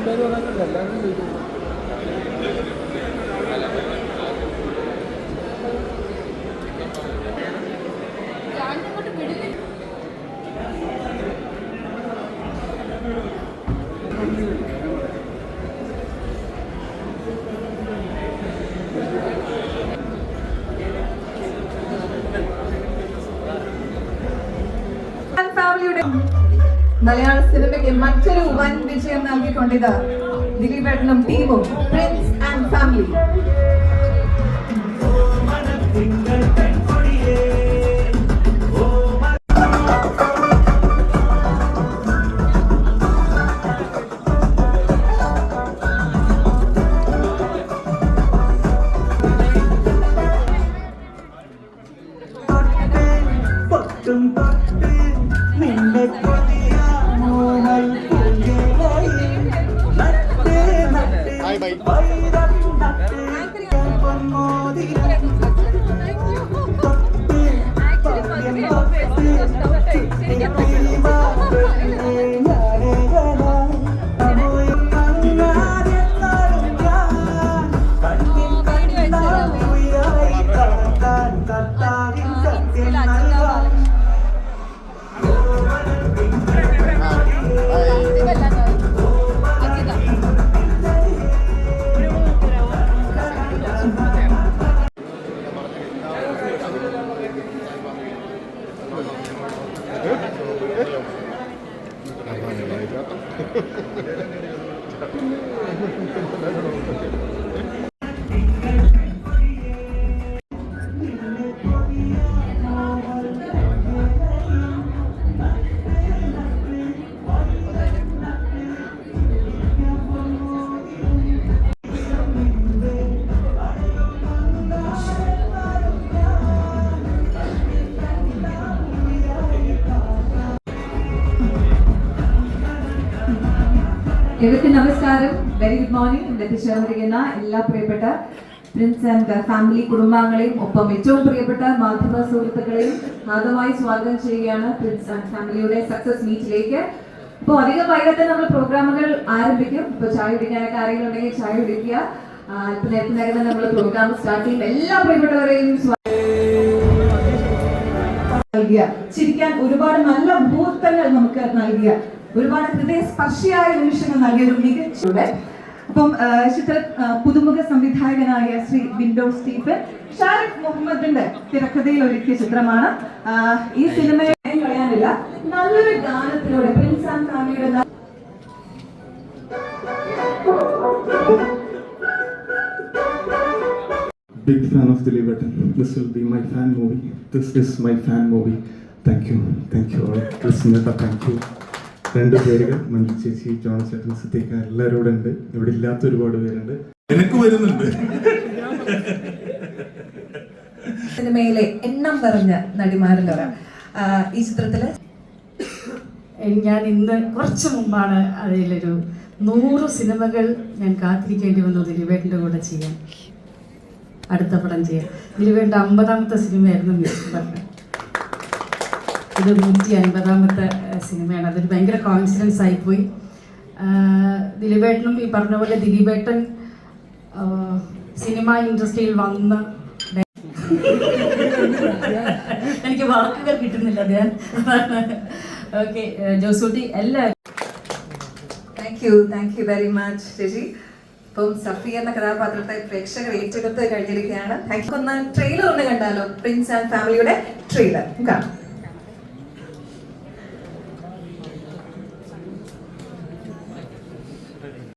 ഇത്രയും പേര് പറഞ്ഞിട്ടുണ്ട് എല്ലാവരും ചോദിക്കും ഫാമിലിയുടെ മലയാള സിനിമയ്ക്ക് മറ്റൊരു വൻ വിജയം നൽകിക്കൊണ്ടിത് ദിലീപേട്ടനും ടീമും പ്രിൻസ് ആൻഡ് ഫാമിലി പൊട്ടും പൊട്ട് നട്ടേ വൈരം なるほど。ഇവർക്ക് നമസ്കാരം. വെരി ഗുഡ് മോർണിംഗ് ഇവിടെ എത്തിച്ചേർന്നിരിക്കുന്ന എല്ലാ പ്രിയപ്പെട്ട പ്രിൻസ് ആൻഡ് ഫാമിലി കുടുംബാംഗങ്ങളെയും ഒപ്പം ഏറ്റവും പ്രിയപ്പെട്ട മാധ്യമ സുഹൃത്തുക്കളെയും ആദ്യമായി സ്വാഗതം ചെയ്യുകയാണ് പ്രിൻസ് ആൻഡ് ഫാമിലിയുടെ സക്സസ് മീറ്റിലേക്ക് അപ്പോൾ അധികം വൈകിട്ട് നമ്മൾ പ്രോഗ്രാമുകൾ ആരംഭിക്കും. ഇപ്പൊ ചായ കുടിക്കാനൊക്കെ ആരെങ്കിലും ഉണ്ടെങ്കിൽ ചായ കുടിക്കുക. അല്പനേരത്തിനകം തന്നെ നമ്മൾ പ്രോഗ്രാം സ്റ്റാർട്ട് ചെയ്യും. എല്ലാ പ്രിയപ്പെട്ടവരെയും ചിരിക്കാൻ ഒരുപാട് നല്ല മുഹൂർത്തങ്ങൾ നമുക്ക് നൽകിയ ഒരുപാട് ഹൃദയസ്പർശിയായ നിമിഷങ്ങൾ നൽകിയ ഒരു മികച്ച അപ്പം ചിത്ര പുതുമുഖ സംവിധായകനായ ശ്രീ വിൻഡോ സ്റ്റീഫൻ ഷാരിഫ് മുഹമ്മദിന്റെ തിരക്കഥയിൽ ഒരുക്കിയ ചിത്രമാണ് ഈ സിനിമയെ കളയാനില്ല നല്ലൊരു ഗാനത്തിലൂടെ പ്രിൻസ് ആൻഡ് ഫാമിലിയുടെ Big fan of Dilip Button. This will be my fan movie. This is my fan movie. Thank you. Thank you all. Krishnata, thank you. രണ്ട് പേരുകൾ മഞ്ജു ചേച്ചി ജോൺ ചേട്ടൻ സത്യക്ക എല്ലാവരും ഇവിടെ ഉണ്ട്. ഇവിടെ ഇല്ലാത്ത ഒരുപാട് പേരുണ്ട്. എനിക്ക് വരുന്നുണ്ട്. സിനിമയിലെ എണ്ണം പറഞ്ഞ നടിമാരിൽ ഒരാൾ. ആ, ഈ ചിത്രത്തിൽ? ഞാൻ ഇന്ന് കുറച്ച് മുമ്പാണ് അതിലൊരു നൂറ് സിനിമകൾ ഞാൻ കാത്തിരിക്കേണ്ടി വന്നു ദിലീപേട്ടിന്റെ കൂടെ ചെയ്യാൻ. അടുത്ത പടം ചെയ്യാൻ. ദിലീപേട്ടിന്റെ അമ്പതാമത്തെ സിനിമയായിരുന്നു മ്യൂസിക് പറഞ്ഞത്. ഇത് നൂറ്റി അൻപതാമത്തെ സിനിമയാണ്. അതൊരു ഭയങ്കര കോൺഫിഡൻസ് ആയിപ്പോയി. ദിലീപേട്ടനും ഈ പറഞ്ഞ പോലെ ദിലീപേട്ടൻ സിനിമ ഇൻഡസ്ട്രിയിൽ വന്ന് എനിക്ക് വാക്കുകൾ കിട്ടുന്നില്ല ഞാൻ ഓക്കെ ജോസൂട്ടി എല്ലാവരും. Thank you thank you very much ചേച്ചി. ഇപ്പം സഫി എന്ന കഥാപാത്രത്തെ പ്രേക്ഷകർ ഏറ്റെടുത്ത് കഴിഞ്ഞിരിക്കുകയാണ്. ഒന്ന് ട്രെയിലർ ഒന്ന് കണ്ടാലോ? പ്രിൻസ് ആൻഡ് ഫാമിലിയുടെ ട്രെയിലർ കാണാം.